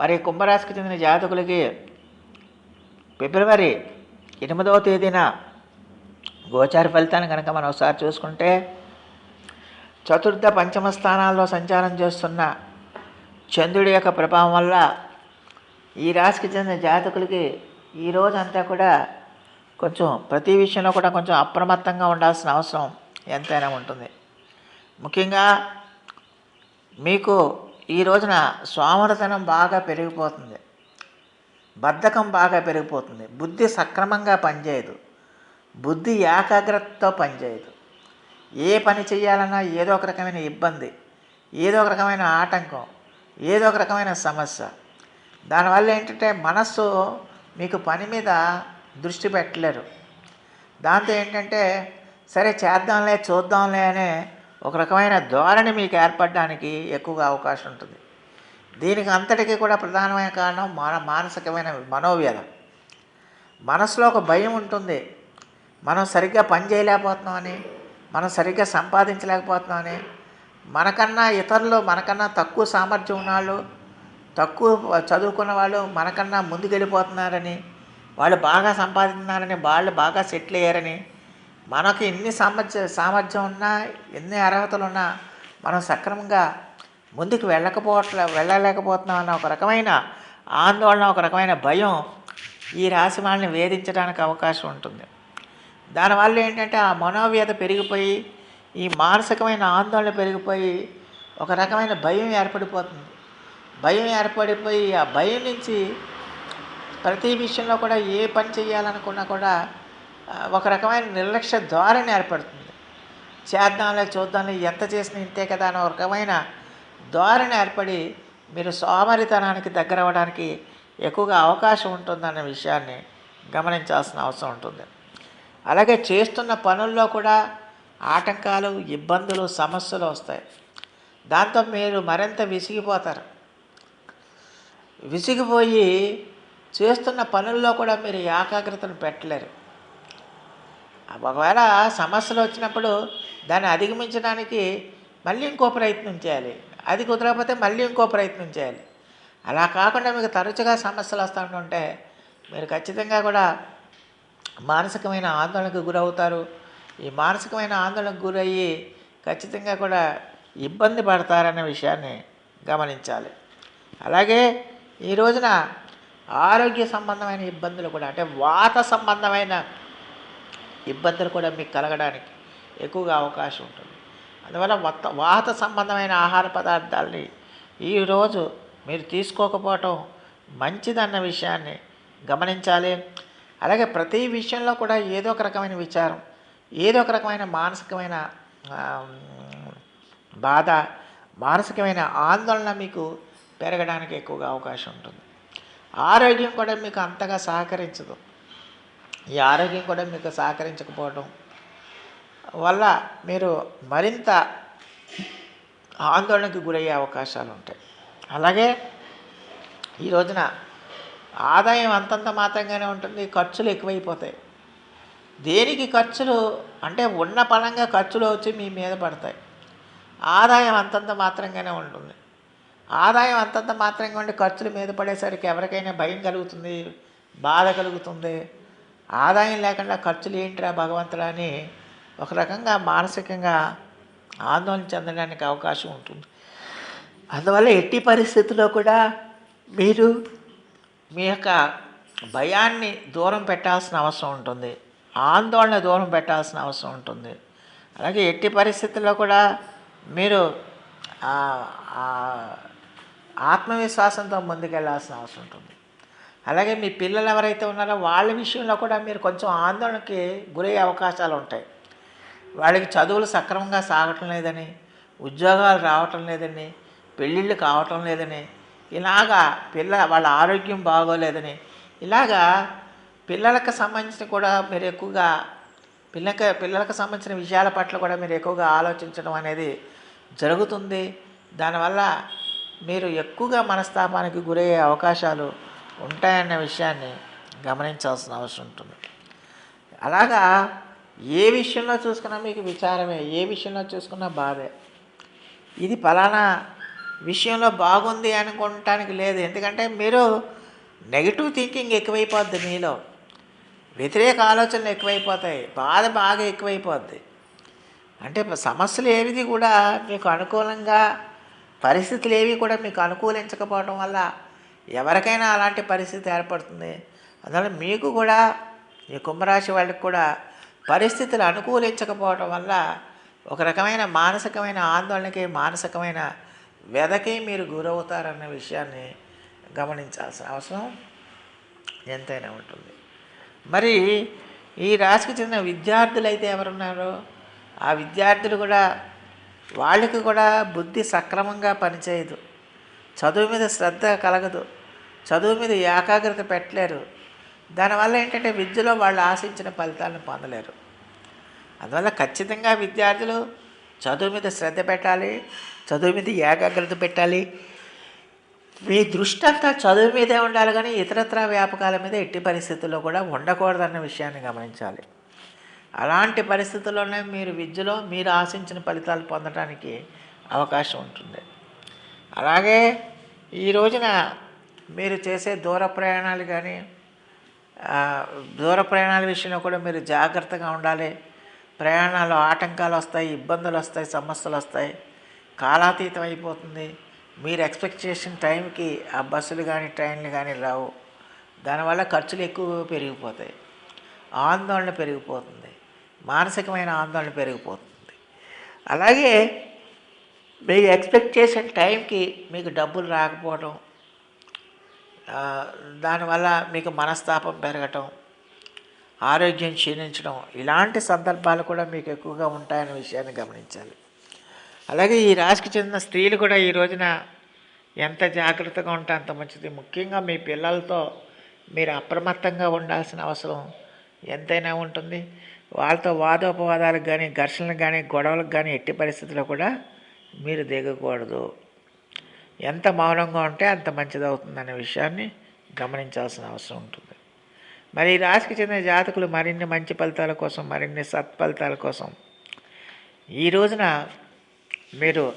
మరి కుంభరాశికి చెందిన జాతకులకి ఫిబ్రవరి ఎనిమిదవ తేదీన గోచార ఫలితాన్ని కనుక మనం ఒకసారి చూసుకుంటే చతుర్థ పంచమ స్థానాల్లో సంచారం చేస్తున్న చంద్రుడి యొక్క ప్రభావం వల్ల ఈ రాశికి చెందిన జాతకులకి ఈ రోజంతా కూడా కొంచెం ప్రతి విషయంలో కూడా కొంచెం అప్రమత్తంగా ఉండాల్సిన అవసరం ఎంతైనా ఉంటుంది. ముఖ్యంగా మీకు ఈ రోజున సోమరతనం బాగా పెరిగిపోతుంది. బద్ధకం బాగా పెరిగిపోతుంది. బుద్ధి సక్రమంగా పనిచేయదు. బుద్ధి ఏకాగ్రతతో పనిచేయదు. ఏ పని చేయాలన్నా ఏదో ఒక రకమైన ఇబ్బంది ఏదో ఒక రకమైన ఆటంకం ఏదో ఒక రకమైన సమస్య. దానివల్ల ఏంటంటే మనస్సు మీకు పని మీద దృష్టి పెట్టలేరు. దాంతో ఏంటంటే సరే చేద్దాంలే చూద్దాంలే అనే ఒక రకమైన ధోరణి మీకు ఏర్పడడానికి ఎక్కువగా అవకాశం ఉంటుంది. దీనికి అంతటికీ కూడా ప్రధానమైన కారణం మన మానసికమైన మనోవ్యధ. మనసులో ఒక భయం ఉంటుంది. మనం సరిగ్గా పని చేయలేకపోతున్నామని మనం సరిగ్గా సంపాదించలేకపోతున్నామని మనకన్నా ఇతరులు మనకన్నా తక్కువ సామర్థ్యం ఉన్నవాళ్ళు తక్కువ చదువుకున్న వాళ్ళు మనకన్నా ముందుకెళ్ళిపోతున్నారని వాళ్ళు బాగా సంపాదిస్తున్నారని వాళ్ళు బాగా సెటిల్ అయ్యారని మనకు ఎన్ని సామర్థ్య సామర్థ్యం ఉన్నా ఎన్ని అర్హతలు ఉన్నా మనం సక్రమంగా ముందుకు వెళ్ళకపోవట్లే వెళ్ళలేకపోతున్నాం అన్న ఒక రకమైన ఆందోళన ఒక రకమైన భయం ఈ రాశి వాళ్ళని వేధించడానికి అవకాశం ఉంటుంది. దానివల్ల ఏంటంటే ఆ మనోవ్యత పెరిగిపోయి ఈ మానసికమైన ఆందోళన పెరిగిపోయి ఒక రకమైన భయం ఏర్పడిపోతుంది. భయం ఏర్పడిపోయి ఆ భయం నుంచి ప్రతి విషయంలో కూడా ఏ పని చేయాలనుకున్నా కూడా ఒక రకమైన నిర్లక్ష్య ధోరణి ఏర్పడుతుంది. చేద్దాంలే చూద్దాంలే ఎంత చేసినా ఇంతే కదా అని ఒక రకమైన ధోరణి ఏర్పడి మీరు సోమరితనానికి దగ్గర అవ్వడానికి ఎక్కువగా అవకాశం ఉంటుందన్న విషయాన్ని గమనించాల్సిన అవసరం ఉంటుంది. అలాగే చేస్తున్న పనుల్లో కూడా ఆటంకాలు ఇబ్బందులు సమస్యలు వస్తాయి. దాంతో మీరు మరింత విసిగిపోతారు. విసిగిపోయి చేస్తున్న పనుల్లో కూడా మీరు ఏకాగ్రతను పెట్టలేరు. ఒకవేళ సమస్యలు వచ్చినప్పుడు దాన్ని అధిగమించడానికి మళ్ళీ ఇంకో ప్రయత్నం చేయాలి. అది కుదరకపోతే మళ్ళీ ఇంకో ప్రయత్నం చేయాలి. అలా కాకుండా మీకు తరచుగా సమస్యలు వస్తూ ఉంటే మీరు ఖచ్చితంగా కూడా మానసికమైన ఆందోళనకు గురవుతారు. ఈ మానసికమైన ఆందోళనకు గురయ్యి ఖచ్చితంగా కూడా ఇబ్బంది పడతారనే విషయాన్ని గమనించాలి. అలాగే ఈ రోజున ఆరోగ్య సంబంధమైన ఇబ్బందులు కూడా అంటే వాత సంబంధమైన ఇబ్బందులు కూడా మీకు కలగడానికి ఎక్కువగా అవకాశం ఉంటుంది. అందువల్ల వాత వాత సంబంధమైన ఆహార పదార్థాలని ఈరోజు మీరు తీసుకోకపోవటం మంచిదన్న విషయాన్ని గమనించాలి. అలాగే ప్రతి విషయంలో కూడా ఏదో ఒక రకమైన విచారం ఏదో ఒక రకమైన మానసికమైన బాధ మానసికమైన ఆందోళన మీకు పెరగడానికి ఎక్కువగా అవకాశం ఉంటుంది. ఆరోగ్యం కూడా మీకు అంతగా సహకరించదు. ఈ ఆరోగ్యం కూడా మీకు సహకరించకపోవడం వల్ల మీరు మరింత ఆందోళనకు గురయ్యే అవకాశాలు ఉంటాయి. అలాగే ఈ రోజున ఆదాయం అంతంత మాత్రంగానే ఉంటుంది ఖర్చులు ఎక్కువైపోతాయి. దేనికి ఖర్చులు అంటే ఉన్న పరంగా ఖర్చులు వచ్చి మీ మీద పడతాయి. ఆదాయం అంతంత మాత్రంగానే ఉంటుంది. ఆదాయం అంతంత మాత్రంగా ఉండి ఖర్చులు మీద పడేసరికి ఎవరికైనా భయం కలుగుతుంది బాధ కలుగుతుంది ఆదాయం లేకుండా ఖర్చులు ఏంటిరా భగవంతుడా అని ఒక రకంగా మానసికంగా ఆందోళన చెందడానికి అవకాశం ఉంటుంది. అందువల్ల ఎట్టి పరిస్థితుల్లో కూడా మీరు మీ యొక్క భయాన్ని దూరం పెట్టాల్సిన అవసరం ఉంటుంది. ఆందోళన దూరం పెట్టాల్సిన అవసరం ఉంటుంది. అలాగే ఎట్టి పరిస్థితుల్లో కూడా మీరు ఆత్మవిశ్వాసంతో ముందుకెళ్ళాల్సిన అవసరం ఉంటుంది. అలాగే మీ పిల్లలు ఎవరైతే ఉన్నారో వాళ్ళ విషయంలో కూడా మీరు కొంచెం ఆందోళనకి గురయ్యే అవకాశాలు ఉంటాయి. వాళ్ళకి చదువులు సక్రమంగా సాగటం లేదని ఉద్యోగాలు రావటం లేదని పెళ్ళిళ్ళు కావటం లేదని ఇలాగా పిల్ల వాళ్ళ ఆరోగ్యం బాగోలేదని ఇలాగా పిల్లలకు సంబంధించిన కూడా మీరు ఎక్కువగా పిల్లక పిల్లలకు సంబంధించిన విషయాల పట్ల కూడా మీరు ఎక్కువగా ఆలోచించడం అనేది జరుగుతుంది. దానివల్ల మీరు ఎక్కువగా మనస్తాపానికి గురయ్యే అవకాశాలు ఉంటాయన్న విషయాన్ని గమనించాల్సిన అవసరం ఉంటుంది. అలాగా ఏ విషయంలో చూసుకున్నా మీకు విచారమే ఏ విషయంలో చూసుకున్నా బాధే. ఇది ఫలానా విషయంలో బాగుంది అనుకోవటానికి లేదు. ఎందుకంటే మీరు నెగిటివ్ థింకింగ్ ఎక్కువైపోద్ది మీలో. వ్యతిరేక ఆలోచనలు ఎక్కువైపోతాయి. బాధ బాగా ఎక్కువైపోద్ది. అంటే సమస్యలు ఏవిది కూడా మీకు అనుకూలంగా పరిస్థితులు ఏవి కూడా మీకు అనుకూలించకపోవడం వల్ల ఎవరికైనా అలాంటి పరిస్థితి ఏర్పడుతుంది. అందువల్ల మీకు కూడా ఈ కుంభరాశి వాళ్ళకి కూడా పరిస్థితులు అనుకూలించకపోవడం వల్ల ఒక రకమైన మానసికమైన ఆందోళనకి మానసికమైన వ్యధకి మీరు గురవుతారన్న విషయాన్ని గమనించాల్సిన అవసరం ఎంతైనా ఉంటుంది. మరి ఈ రాశికి చెందిన విద్యార్థులు అయితే ఎవరున్నారో? ఆ విద్యార్థులు కూడా వాళ్ళకి కూడా బుద్ధి సక్రమంగా పనిచేయదు. చదువు మీద శ్రద్ధ కలగదు. చదువు మీద ఏకాగ్రత పెట్టలేరు. దానివల్ల ఏంటంటే విద్యలో వాళ్ళు ఆశించిన ఫలితాలను పొందలేరు. అందువల్ల ఖచ్చితంగా విద్యార్థులు చదువు మీద శ్రద్ధ పెట్టాలి చదువు మీద ఏకాగ్రత పెట్టాలి. మీ దృష్టి అంతా చదువు మీదే ఉండాలి కానీ ఇతరత్ర వ్యాపకాల మీద ఎట్టి పరిస్థితుల్లో కూడా ఉండకూడదన్న విషయాన్ని గమనించాలి. అలాంటి పరిస్థితుల్లోనే మీరు విద్యలో మీరు ఆశించిన ఫలితాలు పొందడానికి అవకాశం ఉంటుంది. అలాగే ఈ రోజున మీరు చేసే దూర ప్రయాణాలు కానీ దూర ప్రయాణాల విషయంలో కూడా మీరు జాగ్రత్తగా ఉండాలి. ప్రయాణాలు ఆటంకాలు వస్తాయి ఇబ్బందులు వస్తాయి సమస్యలు వస్తాయి. కాలాతీతం అయిపోతుంది. మీరు ఎక్స్పెక్ట్ చేసిన టైంకి ఆ బస్సులు కానీ ట్రైన్లు కానీ రావు. దానివల్ల ఖర్చులు ఎక్కువ పెరిగిపోతాయి. ఆందోళన పెరిగిపోతుంది. మానసికమైన ఆందోళన పెరిగిపోతుంది. అలాగే మీరు ఎక్స్పెక్ట్ చేసిన టైంకి మీకు డబ్బులు రాకపోవడం దానివల్ల మీకు మనస్తాపం పెరగటం ఆరోగ్యం క్షీణించడం ఇలాంటి సందర్భాలు కూడా మీకు ఎక్కువగా ఉంటాయనే విషయాన్ని గమనించాలి. అలాగే ఈ రాశికి చెందిన స్త్రీలు కూడా ఈ రోజున ఎంత జాగ్రత్తగా ఉంటే అంత మంచిది. ముఖ్యంగా మీ పిల్లలతో మీరు అప్రమత్తంగా ఉండాల్సిన అవసరం ఎంతైనా ఉంటుంది. వాళ్ళతో వాదోపవాదాలకు కానీ ఘర్షణలకు కానీ గొడవలకు కానీ ఎట్టి పరిస్థితుల్లో కూడా మీరు దిగకూడదు. ఎంత మౌనంగా ఉంటే అంత మంచిది అవుతుందనే విషయాన్ని గమనించాల్సిన అవసరం ఉంటుంది. మరి ఈ రాశికి చెందిన జాతకులు మరిన్ని మంచి ఫలితాల కోసం మరిన్ని సత్ఫలితాల కోసం ఈ రోజున మీరు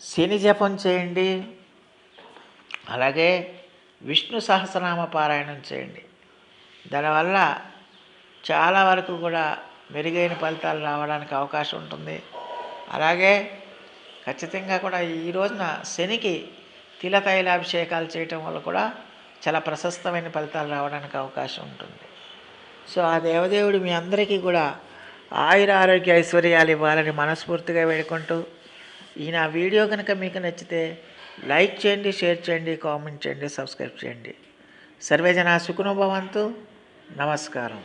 శని జపం చేయండి అలాగే విష్ణు సహస్రనామ పారాయణం చేయండి. దానివల్ల చాలా వరకు కూడా మెరుగైన ఫలితాలు రావడానికి అవకాశం ఉంటుంది. అలాగే ఖచ్చితంగా కూడా ఈ రోజున శనికి తిల తైలాభిషేకాలు చేయటం వల్ల కూడా చాలా ప్రశస్తమైన ఫలితాలు రావడానికి అవకాశం ఉంటుంది. సో ఆ దేవదేవుడు మీ అందరికీ కూడా ఆయుర ఆరోగ్య ఐశ్వర్యాలు ఇవ్వాలని మనస్ఫూర్తిగా వేడుకుంటూ ఈ నా వీడియో కనుక మీకు నచ్చితే లైక్ చేయండి షేర్ చేయండి కామెంట్ చేయండి సబ్స్క్రైబ్ చేయండి. సర్వేజన సుఖనుభవంతు నమస్కారం.